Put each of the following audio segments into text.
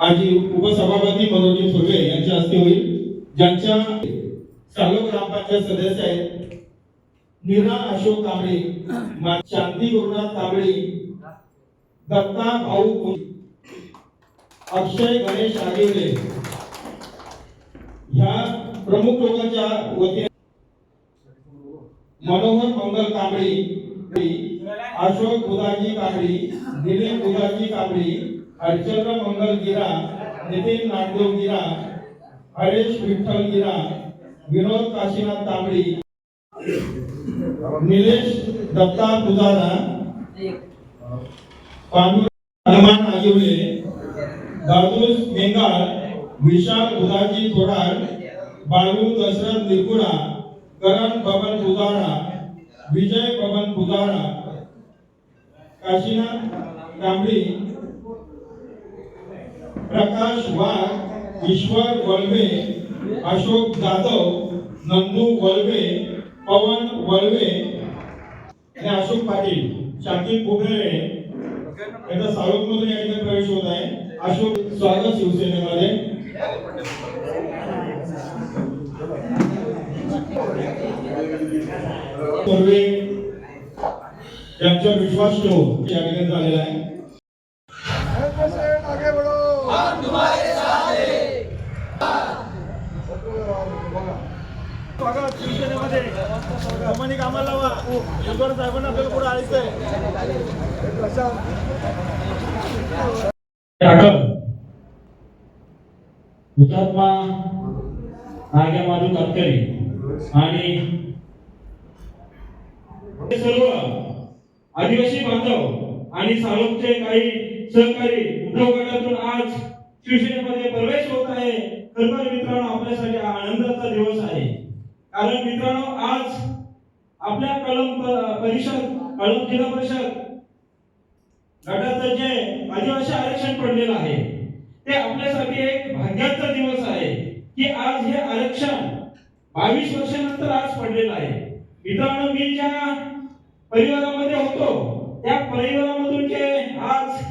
माजी उपसभापती मनोजी फुर्वे यांच्या हस्ते होईल ज्यांच्या चालू ग्रामपंचायत सदस्य आहेत. नीरा अशोक कांबळे शांती गुरुनाथ कांबळे दत्ता भाऊ अक्षय गणेश आगिवले ह्या प्रमुख लोकांच्या वतीने मनोहर मंगल कांबळी अशोक बुधाजी कांबळी दिलीप बुधाजी कांबळी हरिचंद्र मंगल गिरा नितीन नागदेव गिरा हरेश विठ्ठल गिरा विनोद काशीनाथ तांबडी निलेश दत्ता पुजारा हनुमान आगिवले दादूस मेंगाळ विशाल उदाजी थोराड बाळू दशरथ निरगुडा करण बबन पुजारा विजय बबन पुजारा काशीनाथ तांबडी प्रकाश वाघ ईश्वर वळवे अशोक जाधव नंदू वळवे पवन वळवे आणि अशोक पाटील. शाकिब कुबळे यांचा मधून या ठिकाणी प्रवेश होत आहे. अशोक स्वागत शिवसेनेमध्ये. कर्वे यांचा विश्वास ठेवून या ठिकाणी झालेला आहे. शिवसेनेमध्ये. कमानी आम्हाला लावा. युगवर साहेबांना आपल्याला पुढे आणायचंय. हुतात्मा नाग्या माधू तटकरे आणि सर्व आदिवासी बांधव आणि सालोकचे काही सहकारी उद्धव गटातून आज शिवसेनेमध्ये प्रवेश होत आहे. खरोखर मित्रांनो आपल्यासाठी हा आनंदाचा दिवस आहे. कारण मित्रांनो आज आपल्या कळम परिषद कळम जिल्हा परिषद गटाचं जे आदिवासी आरक्षण पडलेलं आहे ते आपल्यासाठी एक भाग्याचा दिवस आहे की आज हे आरक्षण बावीस वर्षानंतर आज पडलेलं आहे. मित्रांनो मी ज्या परिवारामध्ये होतो त्या परिवारामधून जे आज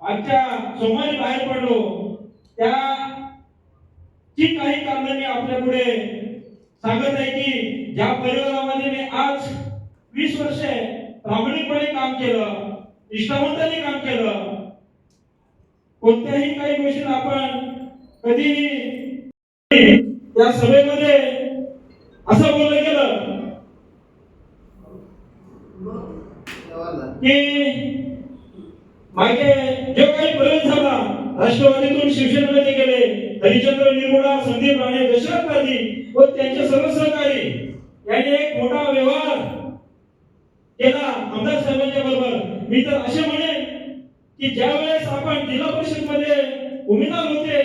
आजच्या सोमवारी बाहेर पडलो त्या ची काही कारणं मी आपल्या पुढे सांगत आहे की ज्या परिवारामध्ये मी आज वीस वर्षे प्रामाणिकपणे काम केलं निष्ठावंतांनी काम केलं कोणत्याही काही गोष्टीत आपण कधी त्या सभेमध्ये असं बोललं गेलं की मागे जो काही प्रयोग झाला राष्ट्रवादीतून शिवसेनेमध्ये गेले हरिचंद्र निर्गुडा संदीप राणे दशरथ पाजी व त्यांचे सर्व सहकारी यांनी एक मोठा व्यवहार केला आमदार साहेबांच्या बरोबर. मी तर असे म्हणेन की ज्या वेळेस आपण जिल्हा परिषदमध्ये उमेदवार होते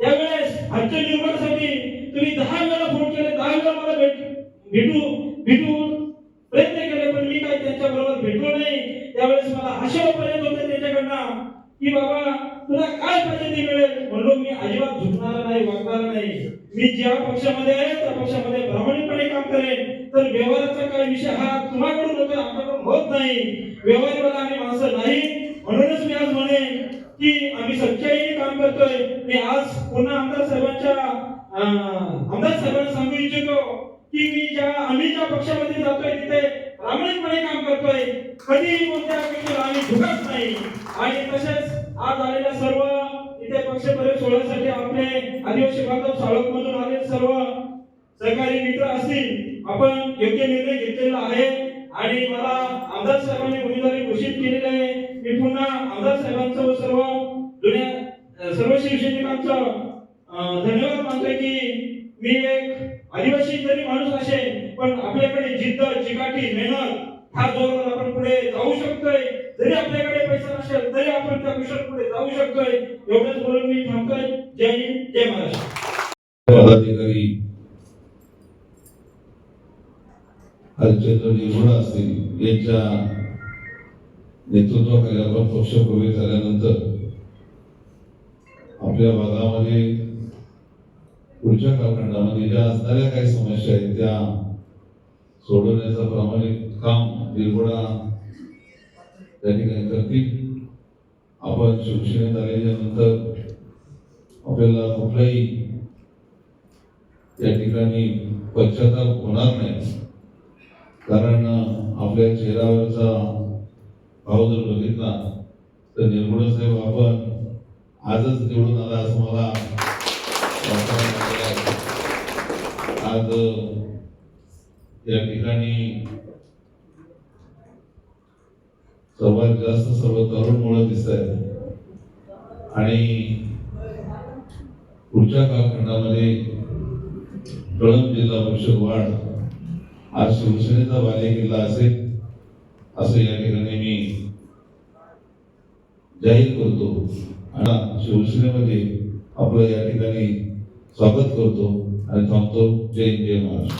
त्यावेळेस आजच्या निर्माणासाठी तुम्ही दहा वेळा फोन केले दहा वेळा मला भेट भेटू भेटू प्रयत्न केले पण मी काय त्यांच्या बरोबर भेटलो नाही. त्यावेळेस मला आशा पर्यंत होते त्यांच्याकडनं. की बाबा तुला काय पाहिजे ते मिळेल? म्हणलो मी अजिबात झुकणार नाही वागणार नाही. मी ज्या पक्षामध्ये आहे त्या पक्षामध्ये प्रामाणिकपणे काम करेन. तर व्यवहाराचा काय विषय हा तुम्हाकडून होतो आमच्याकडून होत नाही. व्यवहारीवाला आम्ही माणसं नाही. म्हणूनच मी आज म्हणेन की आम्ही सच्चाईने काम करतोय. मी आज पुन्हा आमदार साहेबांच्या आमदार साहेबांना सांगू इच्छितो की मी ज्या आम्ही ज्या पक्षामध्ये जातोय तिथे प्रामाणिकपणे काम करतोय. कधीही कोणत्या गोष्टीला आम्ही झुकत नाही. आणि तसेच आज आलेल्या सर्व इथे पक्ष प्रवेश आपले आदिवासी बांधव साळक मधून आले सर्व सहकारी मित्र असतील आपण योग्य निर्णय घेतलेला आहे. आणि मला आमदार साहेबांनी उमेदवारी घोषित केलेली आहे. मी पुन्हा आमदार साहेबांचं व सर्व जुन्या सर्व शिवसैनिकांचं धन्यवाद मानतोय की मी एक आदिवासी जरी माणूस पण आपल्याकडे जिद्द चिकाटी मेहनत हा जोरावर आपण पुढे जाऊ शकतोय. जरी आपल्याकडे पैसा नसेल तरी आपण त्या कुशल पुढे जाऊ शकतोय. एवढंच बोलून मी थांबतोय. जय हिंद जय महाराष्ट्र. पदाधिकारी हरिश्चंद्र निर्गुणा असतील यांच्या नेतृत्वाखाली आपण पक्ष प्रवेश झाल्यानंतर आपल्या भागामध्ये पुढच्या कालखंडामध्ये ज्या असणाऱ्या काही समस्या आहेत त्या सोडवण्याचं प्रामाणिक काम निर्गुणा त्या ठिकाणी करतील. आपण शिवसेनेत आल्याच्यानंतर आपल्याला कुठलाही या ठिकाणी पश्चाताप होणार नाही. कारण आपल्या चेहऱ्यावरचा भाव जर बघितला तर निर्गुण साहेब आपण आजच निवडून आला असं मला आज या ठिकाणी सर्वात जास्त सर्व तरुण मुळे दिसत आहेत आणि पुढच्या कालखंडामध्ये कळंब जिल्हा परिषद वाढ आज शिवसेनेचा बालेकिल्ला असेल असं या ठिकाणी मी जाहीर करतो. आणि शिवसेनेमध्ये आपलं या ठिकाणी स्वागत करतो आणि थांबतो. जय जय महाराष्ट्र.